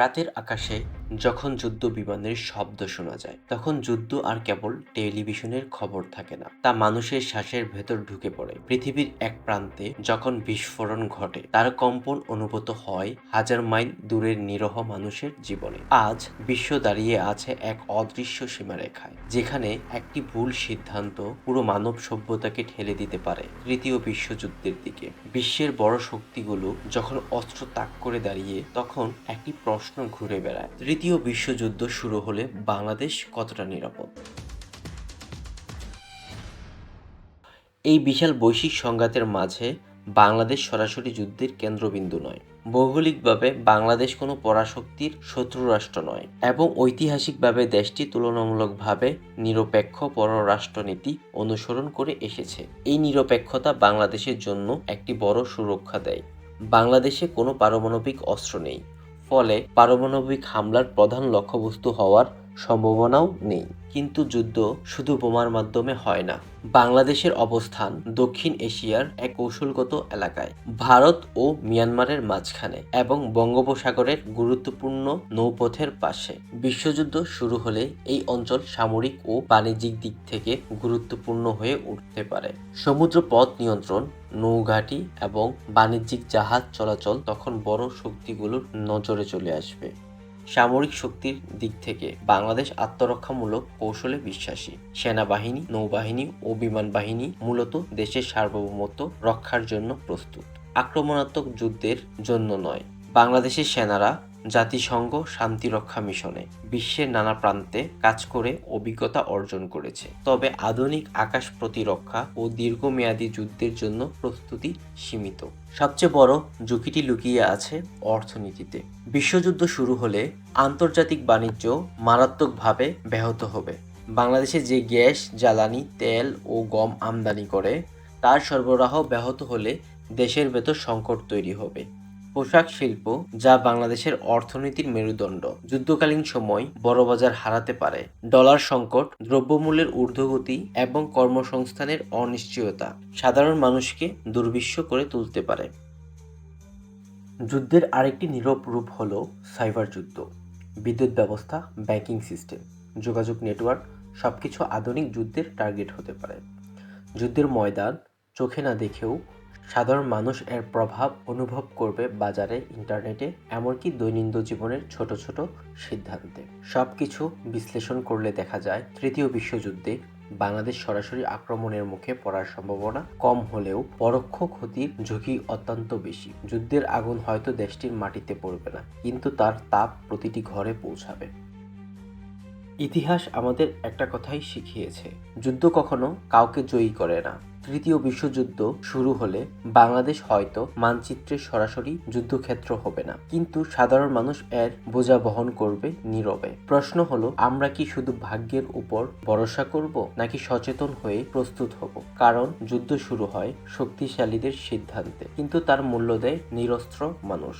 রাতের আকাশে যখন যুদ্ধ বিমানের শব্দ শোনা যায়, তখন যুদ্ধ আর কেবল টেলিভিশনের খবর থাকে না। তা মানুষের শ্বাসের ভেতর ঢুকে পড়ে। পৃথিবীর এক প্রান্তে যখন বিস্ফোরণ ঘটে, তার কম্পন অনুভূত হয় হাজার মাইল দূরের নিরহ মানুষের জীবনে। আজ বিশ্ব দাঁড়িয়ে আছে এক অদৃশ্য সীমারেখায়, যেখানে একটি ভুল সিদ্ধান্ত পুরো মানব সভ্যতাকে ঠেলে দিতে পারে তৃতীয় বিশ্বযুদ্ধের দিকে। বিশ্বের বড় শক্তিগুলো যখন অস্ত্র তাক করে দাঁড়িয়ে, তখন একটি প্রশ্ন ঘুরে বেড়ায়, তৃতীয় বিশ্বযুদ্ধ শুরু হলে বাংলাদেশ কতটা নিরাপদ? এই বিশাল বৈশ্বিক সংঘাতের মাঝে বাংলাদেশ সরাসরি যুদ্ধের কেন্দ্রবিন্দু নয়। ভৌগোলিকভাবে বাংলাদেশ কোনো পরাশক্তির শত্রু রাষ্ট্র নয় এবং ঐতিহাসিকভাবে দেশটি তুলনামূলকভাবে নিরপেক্ষ পররাষ্ট্রনীতি অনুসরণ করে এসেছে। এই নিরপেক্ষতা বাংলাদেশের জন্য একটি বড় সুরক্ষা দেয়। বাংলাদেশে কোনো পারমাণবিক অস্ত্র নেই। ফলে পারমাণবিক হামলার প্রধান লক্ষ্যবস্তু হওয়ার সম্ভাবনাও নেই। কিন্তু যুদ্ধ শুধু বোমার মাধ্যমে হয় না। বাংলাদেশের অবস্থান দক্ষিণ এশিয়ার এক কৌশলগত এলাকায়। ভারত ও মিয়ানমারের মাঝখানে এবং বঙ্গোপসাগরের গুরুত্বপূর্ণ নৌপথের পাশে। বিশ্বযুদ্ধ শুরু হলে এই অঞ্চল সামরিক ও বাণিজ্যিক দিক থেকে গুরুত্বপূর্ণ হয়ে উঠতে পারে। সমুদ্র পথ নিয়ন্ত্রণ, নৌঘাটি এবং বাণিজ্যিক জাহাজ চলাচল তখন বড় শক্তিগুলোর নজরে চলে আসবে। সামরিক শক্তির দিক থেকে বাংলাদেশ আত্মরক্ষামূলক কৌশলে বিশ্বাসী। সেনাবাহিনী, নৌবাহিনী ও বিমান বাহিনী মূলত দেশের সার্বভৌমত্ব রক্ষার জন্য প্রস্তুত। আক্রমণাত্মক যুদ্ধের জন্য নয়। বাংলাদেশের সেনারা জাতিসংঘ শান্তিরক্ষা মিশনে বিশ্বের নানা প্রান্তে কাজ করে অভিজ্ঞতা অর্জন করেছে। তবে আধুনিক আকাশ প্রতিরক্ষা ও দীর্ঘমেয়াদী যুদ্ধের জন্য প্রস্তুতি সীমিত। সবচেয়ে বড় ঝুঁকিটি লুকিয়ে আছে অর্থনীতিতে। বিশ্বযুদ্ধ শুরু হলে আন্তর্জাতিক বাণিজ্য মারাত্মকভাবে ব্যাহত হবে। বাংলাদেশে যে গ্যাস, জ্বালানি, তেল ও গম আমদানি করে, তার সরবরাহ ব্যাহত হলে দেশের ভেতর সংকট তৈরি হবে। পোশাক শিল্প যা বাংলাদেশের অর্থনীতির মেরুদণ্ড। যুদ্ধকালীন সময় বড় বাজার হারাতে পারে। ডলার সংকট, দ্রব্যমূল্যের ঊর্ধ্বগতি এবং কর্মসংস্থানের অনিশ্চয়তা সাধারণ মানুষকে দুর্বিশ্ব করে তুলতে পারে। যুদ্ধের আরেকটি নীরব রূপ হল সাইবার যুদ্ধ। বিদ্যুৎ ব্যবস্থা, ব্যাংকিং সিস্টেম, যোগাযোগ নেটওয়ার্ক সবকিছু আধুনিক যুদ্ধের টার্গেট হতে পারে। যুদ্ধের ময়দান চোখে না দেখেও সাধারণ মানুষ এর প্রভাব অনুভব করবে বাজারে, ইন্টারনেটে, এমনকি দৈনন্দিন জীবনের ছোট ছোট সিদ্ধান্তে। সব কিছু বিশ্লেষণ করলে দেখা যায়, তৃতীয় বিশ্বযুদ্ধে বাংলাদেশ সরাসরি আক্রমণের মুখে পড়ার সম্ভাবনা কম হলেও পরোক্ষ ক্ষতির ঝুঁকি অত্যন্ত বেশি। যুদ্ধের আগুন হয়তো দেশটির মাটিতে পড়বে না, কিন্তু তার তাপ প্রতিটি ঘরে পৌঁছাবে। ইতিহাস আমাদের একটা কথাই শিখিয়েছে, যুদ্ধ কখনো কাউকে জয়ী করে না। তৃতীয় বিশ্বযুদ্ধ শুরু হলে বাংলাদেশ হয়তো মানচিত্রে সরাসরি যুদ্ধক্ষেত্র হবে না। কিন্তু সাধারণ মানুষ এর বোঝা বহন করবে নীরবে। প্রশ্ন হলো, আমরা কি শুধু ভাগ্যের উপর ভরসা করব, নাকি সচেতন হয়ে প্রস্তুত হব? কারণ যুদ্ধ শুরু হয় শক্তিশালীদের সিদ্ধান্তে, কিন্তু তার মূল্য দেয় নিরস্ত্র মানুষ।